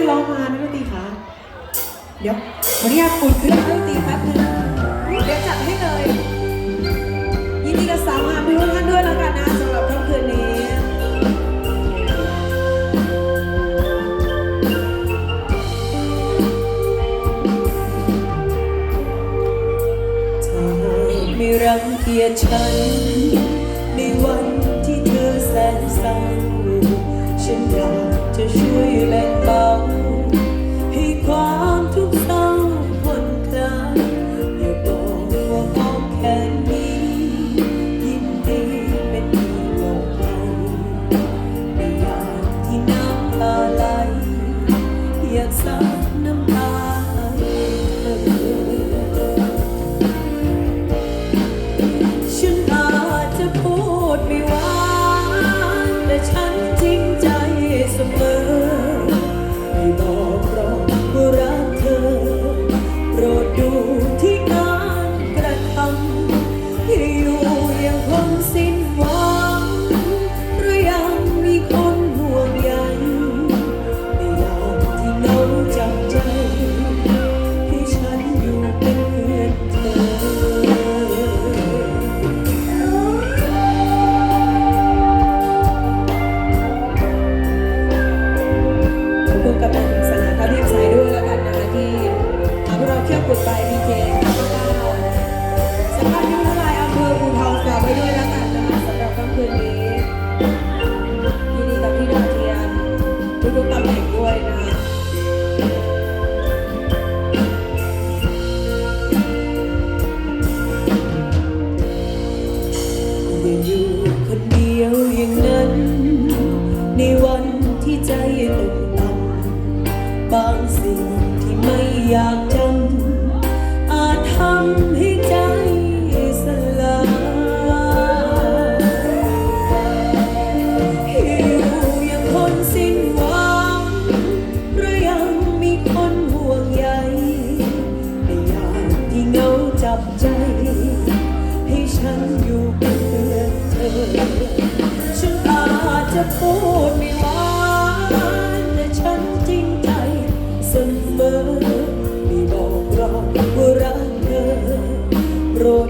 รียกร้องมานักดนตรีคะเดี๋ยวขออนุญาตอุ่นเครื่องนักดนตรีแป๊บนึงเดี๋ยวจัดให้เลย ยินดีกับสาวงามทุกท่านด้วยแล้วกันนะสำหรับค่ำคืนนี้ไม่รังเกียจฉัน บ ดีเคข้าพเจ้าสำหรับยุทลายอำเภออูทองฝากไว้ด้วยแล้วกันนะคะสำหรับค่ำคืนนี้ยินดีกับพี่ดาวเทียนทุกๆตำแหน่งด้วยนะคะอย่าอยู่คนเดียวอย่างนั้น ในวันที่ใจตกต่ำบางสิ่งที่ไม่อยากจ อยู่กับเพื่อนเธอ ฉันอาจจะพูดไม่หวานแต่ฉันจริงใจเสมอไม่บอกหรอกว่ารักเธอโปรด